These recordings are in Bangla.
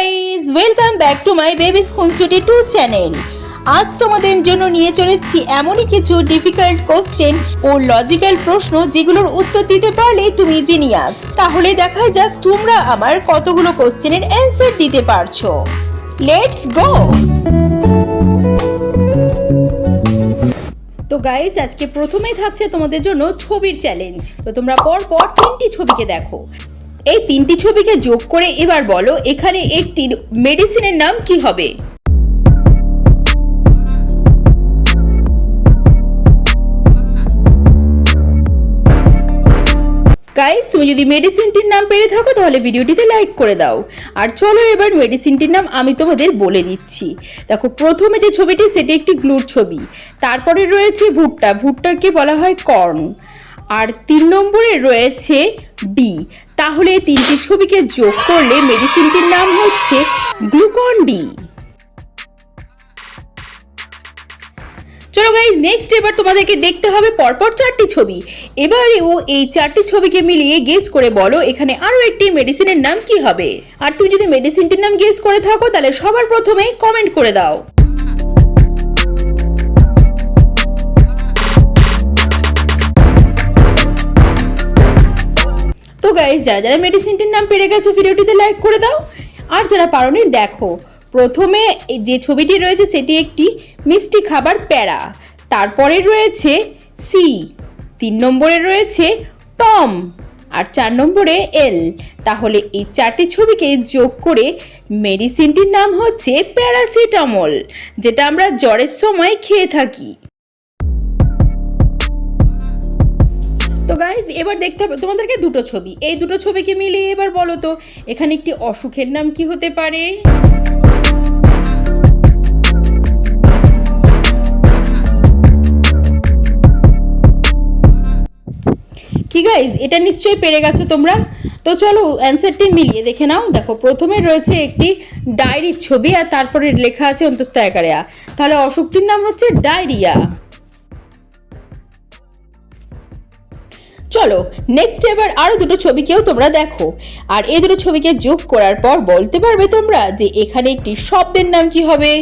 Guys welcome back to my baby Khunsuti to channel আজ তোমাদের জন্য নিয়ে চলেছি এমনই কিছু ডিফিকাল্ট কোশ্চেন ও লজিক্যাল প্রশ্ন যেগুলোর উত্তর দিতে পারলে তুমি জিনিয়াস তাহলে দেখা যাক তোমরা আমার কতগুলো কোশ্চেনের অ্যান্সার দিতে পারছ। লেটস গো তো গাইস আজকে প্রথমেই থাকছে তোমাদের জন্য ছবির চ্যালেঞ্জ তো তোমরা পর পর তিনটি ছবিকে দেখো। এই তিনটি ছবিকে যোগ করে এবার বলো, এখানে একটি মেডিসিনের নাম কি হবে? গাইস তুমি যদি মেডিসিনটির নাম পেরে থাকো, তাহলে ভিডিওটিতে লাইক করে দাও। আর চলো এবার মেডিসিনটির নাম আমি তোমাদের বলে দিচ্ছি। দেখো, প্রথমে যে ছবিটি, সেটি একটি গ্লুর ছবি। তারপরে রয়েছে ভুট্টা। ভুট্টাকে বলা হয় কর্ন। আর তিন নম্বরে রয়েছে ডি। তাহলে তিনটি ছবিকে যোগ করলে মেডিসিনটির নাম হচ্ছে গ্লুকন ডি চলো গাইজ নেক্সট এবার তোমাদেরকে দেখতে হবে পরপর চারটি ছবি। এবারে ও এই চারটি ছবিকে মিলিয়ে গেস করে বলো এখানে আরও একটি মেডিসিনের নাম কি হবে। আর তুমি যদি মেডিসিনটির নাম গেস করে থাকো, তাহলে সবার প্রথমে কমেন্ট করে দাও। গাইজ যারা যারা মেডিসিনটির নাম পেরে গেছো, ভিডিওটিতে লাইক করে দাও। আর যারা পারোনি, দেখো। প্রথমে যে ছবিটি রয়েছে, সেটি একটি মিষ্টি খাবার প্যারা। তারপরে রয়েছে সি তিন নম্বরে রয়েছে টম, আর চার নম্বরে এল তাহলে এই চারটি ছবিকে যোগ করে মেডিসিনটির নাম হচ্ছে প্যারাসিটামল, যেটা আমরা জ্বরের সময় খেয়ে থাকি। তো গাইজ এবার দেখতে হবে, তোমাদেরকে দুটো ছবি। এই দুটো ছবিকে মিলিয়ে এবার বলো তো, এখানে একটি অসুখের নাম কি হতে পারে? কি গাইজ এটা নিশ্চয়ই পেরে গেছো তোমরা? তো চলো অ্যান্সারটি মিলিয়ে দেখে নাও। দেখো, প্রথমে রয়েছে একটি ডায়েরির ছবি আর তারপরে লেখা আছে অন্তস্থ আকারে আ। তাহলে অসুখটির নাম হচ্ছে ডায়রিয়া চলো নেক্সট এবার আরও দুটো ছবিকেও তোমরা দেখো। আর এই দুটো ছবিকে যোগ করার পর বলতে পারবে তোমরা যে এখানে একটি শব্দের নাম কি হবে?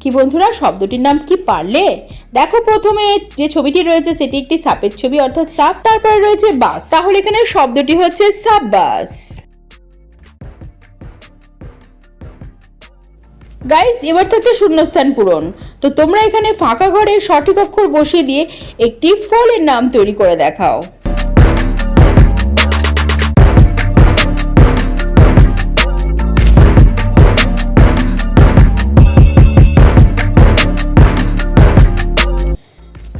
কি বন্ধুরা, শব্দটির নাম কি পারলে? দেখো প্রথমে যে ছবিটি রয়েছে সেটি একটি সাপের ছবি, অর্থাৎ সাপ, তারপরে রয়েছে বাস। তাহলে এখানে শব্দটি হচ্ছে সাপ বাস গাইজ এবার থেকে শূন্যস্থান পূরণ। তো তোমরা এখানে ফাঁকা ঘরে সঠিক অক্ষর বসিয়ে দিয়ে একটি ফলের নাম তৈরি করে দেখাও।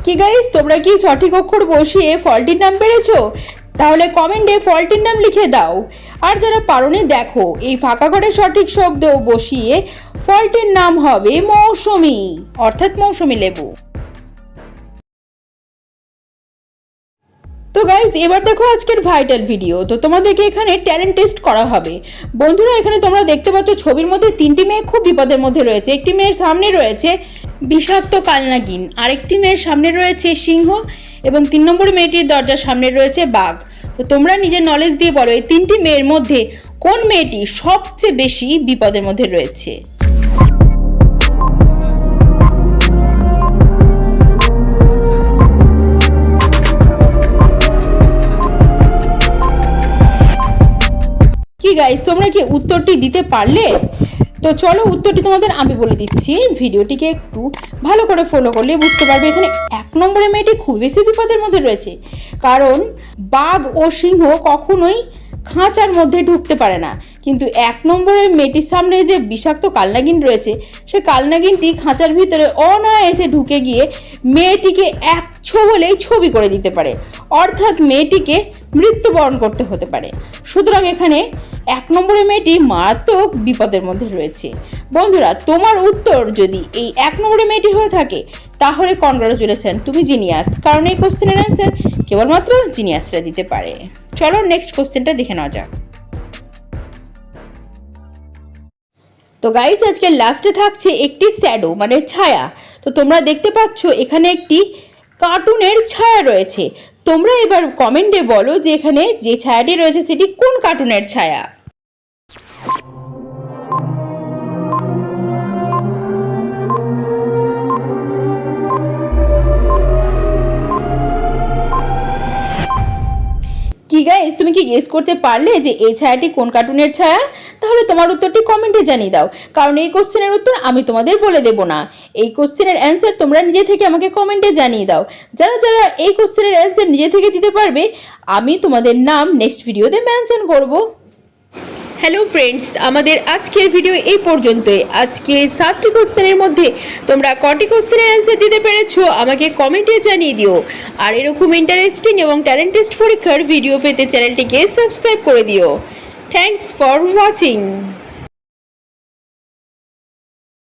কি গাইজ তোমরা কি সঠিক অক্ষর বসিয়ে ফলটির নাম পেরেছ? তাহলে কমেন্টে ফলটির নাম লিখে দাও। আর যারা পারোনি, দেখো, এই ফাঁকা ঘরে সঠিক শব্দ বসিয়ে ফলটির নাম হবে মৌসুমি, অর্থাৎ মৌসুমি লেবু। তো গাইজ এবার দেখো আজকের ভাইটাল ভিডিও তো তোমাদেরকে এখানে ট্যালেন্ট টেস্ট করা হবে। বন্ধুরা, এখানে তোমরা দেখতে পাচ্ছ ছবির মধ্যে তিনটি মেয়ে খুব বিপদের মধ্যে রয়েছে। একটি মেয়ের সামনে রয়েছে বিষাক্ত কালনাগিন, আরেকটি মেয়ের সামনে রয়েছে সিংহ, এবং তিন নম্বর মেয়েটির দরজার সামনে রয়েছে বাঘ। তো তোমরা নিজের নলেজ দিয়ে বলো, এই তিনটি মেয়ের মধ্যে কোন মেয়েটি সবচেয়ে বেশি বিপদের মধ্যে রয়েছে? কি গাইস তোমরা কি উত্তরটি দিতে পারলে? তো চলো উত্তরটি তোমাদের আমি বলে দিচ্ছি। ভিডিওটিকে একটু ভালো করে ফলো করলে বুঝতে পারবে এখানে এক নম্বরের মেয়েটি খুব বেশি বিপদের মধ্যে রয়েছে। কারণ বাঘ ও সিংহ কখনোই খাঁচার মধ্যে ঢুকতে পারে না। কিন্তু এক নম্বরের মেয়েটির সামনে যে বিষাক্ত কালনাগিন রয়েছে, সে কালনাগিনটি খাঁচার ভিতরে অনায়াসে ঢুকে গিয়ে মেয়েটিকে এক হলেই ছবি করে দিতে পারে। অর্থাৎ মেয়েটিকে মৃত্যুবরণ করতে হতে পারে। সুতরাং এখানে এক নম্বরের মেয়েটি মারাত্মক বিপদের মধ্যে রয়েছে। বন্ধুরা, তোমার উত্তর যদি এই এক নম্বরের মেয়েটি হয়ে থাকে, তাহলে কনগ্রাচুলেশন তুমি জিনিয়াস কারণ এই কোশ্চেনের অ্যান্সার কেবলমাত্র জিনিয়াসরা দিতে পারে। চলো নেক্সট কোশ্চেনটা দেখে নেওয়া যাক। তো গাইজ আজকে লাস্টে থাকছে একটি শ্যাডো মানে ছায়া। তো তোমরা দেখতে পাচ্ছ, এখানে একটি কার্টুনের ছায়া রয়েছে। তোমরা এবার কমেন্টে বলো যে এখানে যে ছায়াটি রয়েছে সেটি কোন কার্টুনের ছায়া? কি গেস করতে পারলে যে এই ছায়াটি কোন কার্টুনের ছায়া? তাহলে তোমার উত্তরটি কমেন্টে জানিয়ে দাও। কারণ এই কোশ্চেনের উত্তর আমি তোমাদের বলে দেব না। এই কোশ্চেনের অ্যান্সার তোমরা নিজে থেকে আমাকে কমেন্টে জানিয়ে দাও। যারা যারা এই কোশ্চেনের অ্যান্সার নিজে থেকে দিতে পারবে, আমি তোমাদের নাম নেক্সট ভিডিওতে মেনশন করব। হ্যালো ফ্রেন্ডস আমাদের আজকের ভিডিও এই পর্যন্তই। আজকে সাতটি কোশ্চেনের মধ্যে তোমরা কটি কোশ্চেনের অ্যান্সার দিতে পেরেছ আমাকে কমেন্টে জানিয়ে দিও। আর এরকম ইন্টারেস্টিং এবং ট্যালেন্টেস্ট পরীক্ষার ভিডিও পেতে চ্যানেলটিকে সাবস্ক্রাইব করে দিও। Thanks for watching